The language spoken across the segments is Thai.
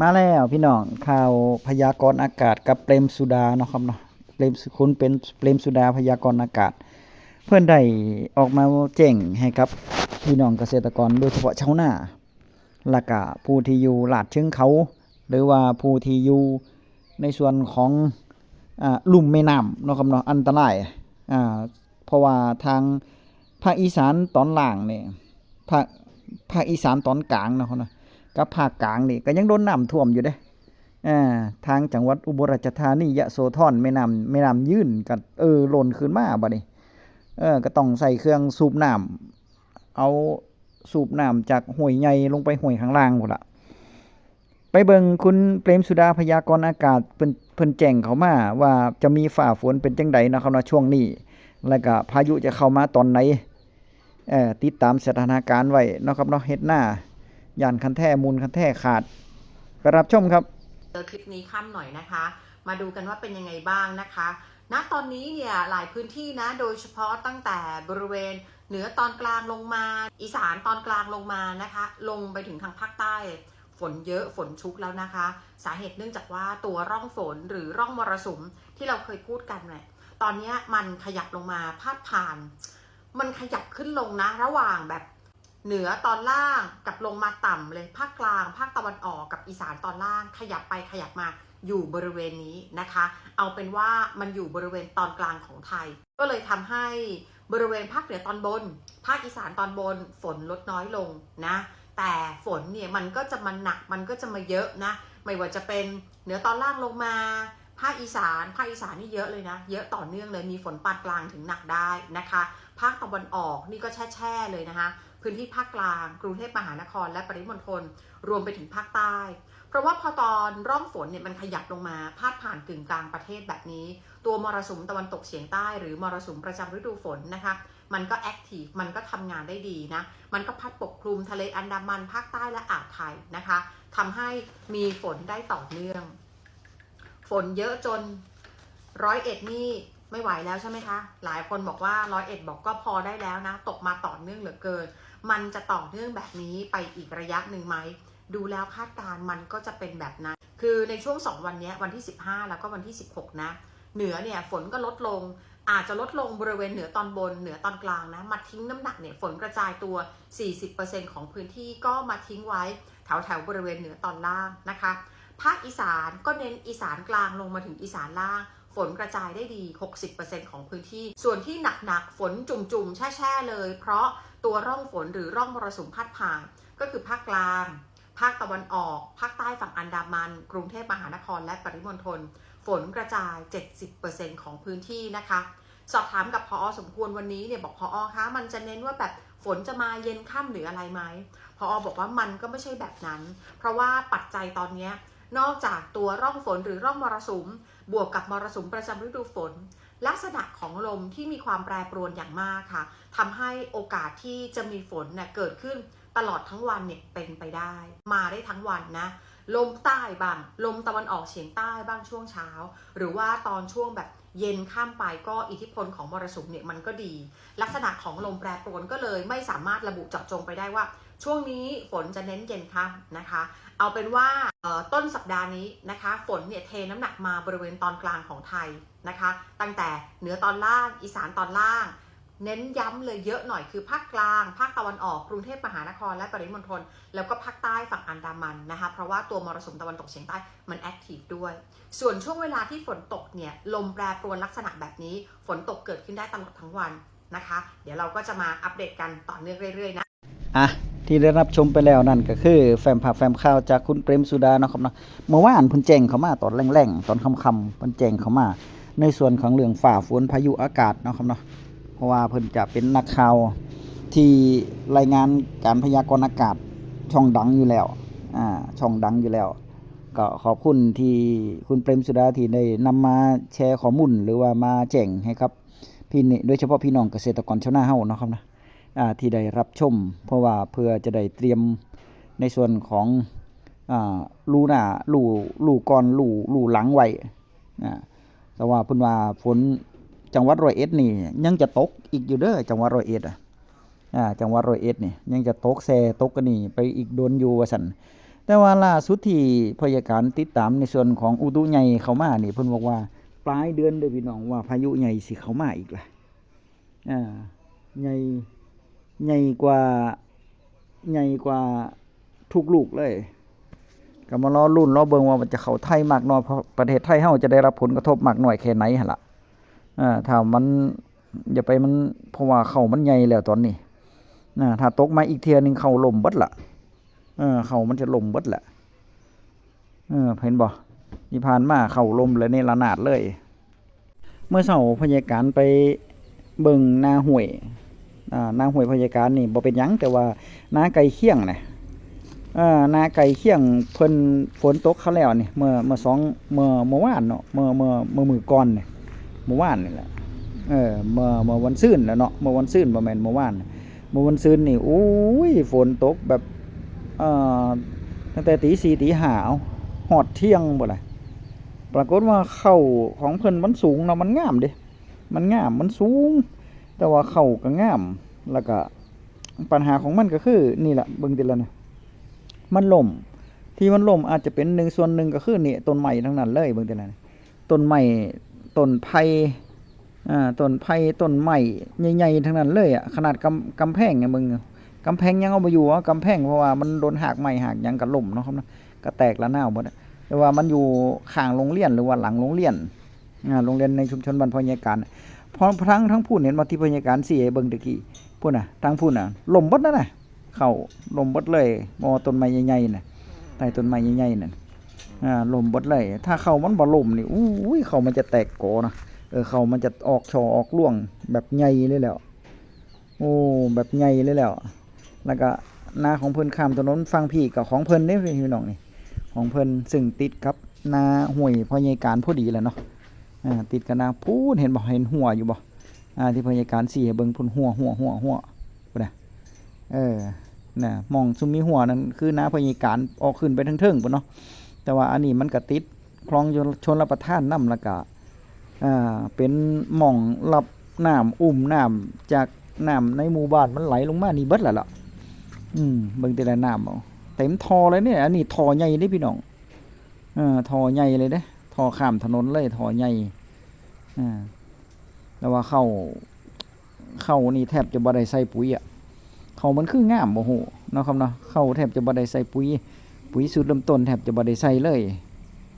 มาแล้วพี่น้องข่าวพยากรณ์อากาศกับเปรมสุดาเนาะครับเนาะเปรมสุคุณเป็นเปรมสุดาพยากรณ์อากาศ เพื่อนได้ออกมาแจ้งให้ครับพี่น้องเกษตรกรโดยเฉพาะชาวนาและก็ผู้ที่อยู่ลาดเชิงเขา หรือว่าผู้ที่อยู่ในส่วนของอ่าลุ่มแม่น้ำเนาะครับเนาะอันตรายอ่าเพราะว่าทางภาคอีสานตอนล่างเนี่ยภาคภาคอีสานตอนกลางเนาะครับเนาะ กับภาคกลางนี่ก็ยังโดนน้ำท่วมอยู่เด้อ่าทางจังหวัดอุบลราชธานียะโสธรแม่น้ำแม่น้ำยื่นก็เออหล่นขึ้นมาบัดนี้เออก็ต้องใส่เครื่องสูบน้ำเอาสูบน้ำจากห้วยใหญ่ลงไปห้วยข้างล่างพุ่นล่ะไปเบิ่งคุณเปรมสุดาพยากรณ์อากาศเพิ่นเพิ่นแจ้งเขามาว่าจะมีฟ้าฝนเป็นจังไดนะครับนะช่วงนี้ แล้วก็พายุจะเข้ามาตอนไหนเอ่อติดตามสถานการณ์ไว้นะครับเนาะเฮ็ดหน้า ย่านคันแท่มูลคันแท่ขาดไปรับชมครับเจอคลิปนี้ค่ำหน่อยนะคะ มาดูกันว่าเป็นยังไงบ้างนะคะณตอนนี้เนี่ยหลายพื้นที่นะโดยเฉพาะตั้งแต่บริเวณเหนือตอนกลางลงมา อีสานตอนกลางลงมานะคะ ลงไปถึงทางภาคใต้ ฝนเยอะฝนชุกแล้วนะคะ สาเหตุเนื่องจากว่าตัวร่องฝนหรือร่องมรสุมที่เราเคยพูดกันเนี่ยตอนนี้มันขยับลงมาพาดผ่าน มันขยับขึ้นลงนะ ระหว่างแบบ เหนือตอนล่างกับลงมาต่ำเลยภาคกลางภาคตะวันออกกับอีสานตอนล่าง ขยับไปขยับมาอยู่บริเวณนี้นะคะ เอาเป็นว่ามันอยู่บริเวณตอนกลางของไทย ก็เลยทำให้บริเวณภาคเหนือตอนบน ภาคอีสานตอนบนฝนลดน้อยลงนะ แต่ฝนเนี่ยมันก็จะมาหนักมันก็จะมาเยอะนะ ไม่ว่าจะเป็นเหนือตอนล่างลงมา ภาคอีสาน ภาคอีสานนี่เยอะเลยนะ เยอะต่อเนื่องเลยมีฝนปานกลางถึงหนักได้นะคะ ภาคตะวันออกนี่ก็แช่แช่ๆเลยนะคะ พื้นที่ภาคกลาง กรุงเทพมหานคร และปริมณฑลรวมไปถึงภาคใต้ เพราะว่าพอตอนร่องฝนเนี่ยมันขยับลงมาพาดผ่านกึ่งกลางประเทศแบบนี้ ตัวมรสุมตะวันตกเฉียงใต้ หรือมรสุมประจำฤดูฝนนะคะมันก็แอคทีฟมันก็ทำงานได้ดีนะ มันก็พัดปกคลุมทะเลอันดามันภาคใต้และอ่าวไทยนะคะทำให้มีฝนได้ต่อเนื่อง ฝนเยอะจนร้อยเอ็ดนี่ ไม่ไหวแล้วใช่ไหมคะ หลายคนบอกว่าร้อยเอ็ดบอกก็พอได้แล้วนะ ตกมาต่อเนื่องเหลือเกิน มันจะต่อเนื่องแบบนี้ไปอีกระยะหนึ่งไหม ดูแล้วคาดการณ์มันก็จะเป็นแบบนั้น คือในช่วง 2 วันนี้วันที่ 15 แล้วก็วันที่ 16 นะ เหนือเนี่ยฝนก็ลดลง อาจจะลดลงบริเวณเหนือตอนบน เหนือตอนกลางนะ มาทิ้งน้ำหนักเนี่ยฝนกระจายตัว 40%ของพื้นที่ก็มาทิ้งไว้แถวแถวๆบริเวณเหนือตอนล่างนะคะ ภาคอีสานก็เน้นอีสานกลางลงมาถึงอีสานล่าง ฝนกระจายได้ดี 60%ของพื้นที่ ส่วนที่หนักๆ ฝนจุ่มๆ แช่ๆ เลย เพราะตัวร่องฝนหรือร่องมรสุมพัดผ่าน ก็คือภาคกลาง ภาคตะวันออก ภาคใต้ฝั่งอันดามัน กรุงเทพมหานครและปริมณฑล ฝนกระจาย 70%ของพื้นที่นะคะ สอบถามกับพอสมควรวันนี้เนี่ยบอกพออคะ มันจะเน้นว่าแบบฝนจะมาเย็นค่ำหรืออะไรไหมพออบอกว่ามันก็ไม่ใช่แบบนั้น เพราะว่าปัจจัยตอนเนี้ย นอกจากตัวร่องฝนหรือร่องมรสุม บวกกับมรสุมประจำฤดูฝน ลักษณะของลมที่มีความแปรปรวนอย่างมากค่ะทำให้โอกาสที่จะมีฝนเนี่ยเกิดขึ้นตลอดทั้งวันเนี่ยเป็นไปได้ มาได้ทั้งวันนะลมใต้บ้างลมตะวันออกเฉียงใต้บ้างช่วงเช้า หรือว่าตอนช่วงแบบเย็นข้ามไปก็อิทธิพลของมรสุมเนี่ยมันก็ดี ลักษณะของลมแปรปรวนก็เลยไม่สามารถระบุเจาะจงไปได้ว่า ช่วงนี้ฝนจะเน้นเย็นค่ำนะคะ เอาเป็นว่าต้นสัปดาห์นี้นะคะ ฝนเนี่ยเทน้ำหนักมาบริเวณตอนกลางของไทยนะคะ ตั้งแต่เหนือตอนล่างอีสานตอนล่าง เน้นย้ำเลยเยอะหน่อยคือภาคกลาง ภาคตะวันออกกรุงเทพมหานครและปริมณฑลแล้วก็ภาคใต้ฝั่งอันดามันนะคะ เพราะว่าตัวมรสุมตะวันตกเฉียงใต้มันแอคทีฟด้วย ส่วนช่วงเวลาที่ฝนตกเนี่ยลมแปรปรวนลักษณะแบบนี้ ฝนตกเกิดขึ้นได้ตลอดทั้งวันนะคะ เดี๋ยวเราก็จะมาอัปเดตกันต่อเนื่องเรื่อยๆนะอะ ที่ได้รับชมไปแล้วนั่นก็คือ แฟ้มภาพแฟ้มข่าวจากคุณเปรมสุดาเนาะครับเนาะเมื่อวานพิ่นแจงเขามาตอนแรงๆตอนค่ำๆเพิ่นแจงเขามา ในส่วนของเรื่องฝ่าฝนพายุอากาศเนาะครับเนาะเพราะว่าเพิ่นจะเป็นนักข่าวที่รายงานการพยากรณ์อากาศช่องดังอยู่แล้วอ่าช่องดังอยู่แล้ว ก็ขอบคุณที่คุณเปรมสุดาที่ได้นำมาแชร์ข้อมูลหรือว่ามาแจ้งให้ครับพี่นี่โดยเฉพาะพี่น้องเกษตรกรชาวนาเฮาเนาะครับนะ ที่ได้รับชม เพราะว่าเพื่อจะได้เตรียมในส่วนของอ่ารูหน้ารูรูก่อนรูรูหลังไว้อ่าแต่ว่าพิ่นว่าฝนจังหวัดร้อยเอ็ดนี่ ยังจะตกอีกอยู่เด้อจังหวัดร้อยเอ็ดอะจังหวัดร้อยเอ็ดนี่ยังจะตกแซ่ตกกันนี่ไปอีกโดนอยู่ว่าซั่นแต่ว่าล่าสุดที่พยาการติดตามในส่วนของอุตุใหญ่เขามานี่เพิ่นบอกว่าปลายเดือนเด้อนพี่น้องว่าพายุใหญ่สิเขามาอีกล่ะอ่าใหญ่ ใหญ่กว่าใหญ่กว่าทุกลูกเลยก็มารอรุ่นรอเบิงว่ามันจะเข้าไทยมากน้อยเพราะประเทศไทยเฮาจะได้รับผลกระทบมากน้อยแค่ไหนหั่นล่ะอ่าถ้ามันอย่าไปมันเพราะว่าเขามันใหญ่แล้วตอนนี้นะถ้าตกมาอีกเทื่อหนึงเข้าล่มเบิดล่ะเออเขามันจะล่มเบิดแหละเออเห็นบ่ที่ผ่านมาเขาล่มเลยในระนาดเลย เมื่อเช้าพยาการไปเบิ่งนาห้วยานาห้วยพยาการนี่บ่เป็นยังแต่ว่านาไก่เคียงนะนาไก่เคียงเพิ่นฝนตกเขาแล้วนี่เมื่อเมื่อสองเมื่อเมื่อวานเนาะเมื่อเมื่อเมื่อมือก่อนนี่เมื่อวานนี่แหละเออเมื่อเมื่อวันซื่นแล้วเนาะเมื่อวันซื่นบ่แม่นเมื่อวานเมื่อวันซื่นนี่โอ้ยฝนตกแบบเอ่อตั้งแต่ตีสี่ตีห้าเอาหอดเที่ยงบ่ล่ะปรากฏว่าเข้าของเพิ่นมันสูงเนาะมันงามเด้มันงามมันสูง แต่ว่าเข้าก็งามแล้วก็ปัญหาของมันก็คือนี่แหละเบิ่งติละนะมันล่มที่มันล่มอาจจะเป็นหนึ่งส่วนหนึ่งก็คือนี่ต้นไม้ทั้งนั้นเลยเบิ่งติละนะต้นไม้ต้นไผ่อ่าต้นไผ่ต้นไม้ใหญ่ๆทั้งนั้นเลยอะขนาดกำกำแพงเนี่ยมึงกำแพงยังเอาไปอยู่อะกำแพงเพราะว่ามันโดนหักไม้หักยังกระล่มเนาะครับเนะก็แตกละนาหมดแต่ว่ามันอยู่ข้างโรงเรียนหรือว่าหลังโรงเรียนอ่าโรงเรียนในชุมชนบ้านพญาการ พร้อมทั้งทั้งพูดเห็นมาที่พญาการสี่เบิ่งตะกี้พูดน่ะทั้งพูดน่ะล่มบดนั่นน่ะเข้าล่มบดเลยมอต้นไม้ใหญ่ๆน่ะใต้ต้นไม้ใหญ่ๆนั่นอ่าล่มบดเลย ถ้าเข้ามันบ่ล่มนี่อู้ยเข้ามันจะแตกโกนะเออเข้ามันจะออกชอออกร่วงแบบใหญ่เลยแล้วโอ้แบบใหญ่เลยแล้ว แล้วก็หน้าของเพิ่นข้ามถนนฟังพี่กับของเพิ่นนี่พี่น้องนี่ของเพิ่นซึ่งติดกับหน้าห้วยพญาการพอดีแหล้วเนาะ ติดกับนาพูนเห็นบ่เห็นหัวอยู่บ่อ่าที่พญาการสี่เบิ่งพุ่นหัวหัวหัวหัวพุ่นนะเออน่ะมองซุมมีหัวนั่นคือน้าพญาการออกขึ้นไปทั้งเทิงพุ่นเนาะแต่ว่าอันนี้มันก็ติดคลองชนรับประทานน้ำล้วก็อ่าเป็นหม่องรับน้ำอุ้มน้ำจากน้ำในหมู่บ้านมันไหลลงมานี่เบิดแล้วล่ะอืมเบิ่งแต่ละน้ำเอาเต็มทอเลยเนี่ยอันนี้ทอใหญ่เด้พี่น้องเออทอใหญ่เลยเด้ทอข้ามถนนเลยทอใหญ่ อ่าแต่ว่าเข้าเข้านี่แทบจะบ่ได้ใส่ปุ๋ยอะเขามันคืองามบ่โหเนาะครับเนาะเข้าแทบจะบ่ได้ใส่ปุ๋ย ปุ๋ยสูตรเริ่มต้นแทบจะบ่ได้ใส่เลย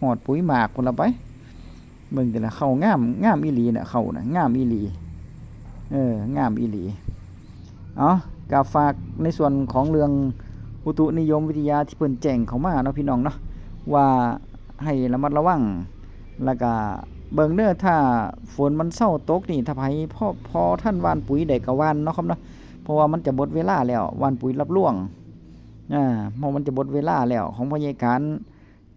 หอดปุ๋ยหมากพุ่นละไปเบิ่งแต่ละเข้างามงามอีหลีน่ะเข้าน่ะงามอีหลีเอองามอีหลีเอากาฝากในส่วนของเรื่องอุตุนิยมวิทยาที่เพิ่นแจ้งเข้ามาเนาะพี่น้องเนาะว่าให้ระมัดระวังแล้วก็ เบิ่งเด้อถ้าฝนมันเศร้าตกนี่ถ้าไผพอพอท่านว่านปุ๋ยได้ก็ว่านเนาะครับเนาะเพราะว่ามันจะหมดเวลาแล้วว่านปุ๋ยรับล่วงอ่าเพราะมันจะหมดเวลาแล้ว ของพยาการ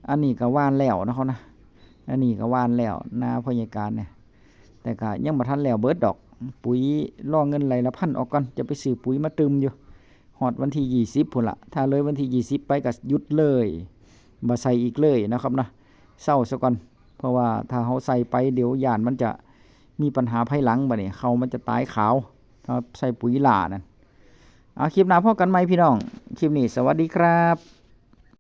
อันนี้ก็ว่านแล้วนาะเขานะอันนี้ก็ว่านแล้วนาพยาการเนี่ยแต่ก็ยังบ่ทันแล้วเบิดดอก ปุ๋ยล่อเงินไหลละพันออกก่อนจะไปซื้อปุ๋ยมาตึมอยู่หอดวันที่ยี่สิบพุ่นละถ้าเลยวันที่ยี่สิบไปก็หยุดเลยบ่ใส่อีกเลยนะครับนะเศร้าซะก่อน เพราะว่าถ้าเขาใส่ไปเดี๋ยวยานมันจะมีปัญหาภายหลังบ่เนี่ยเขามันจะตายขาวถ้าใส่ปุ๋ยหลานั่นเอาคลิปหน้าพบกันไหมพี่น้อง คลิปนี้สวัสดีครับ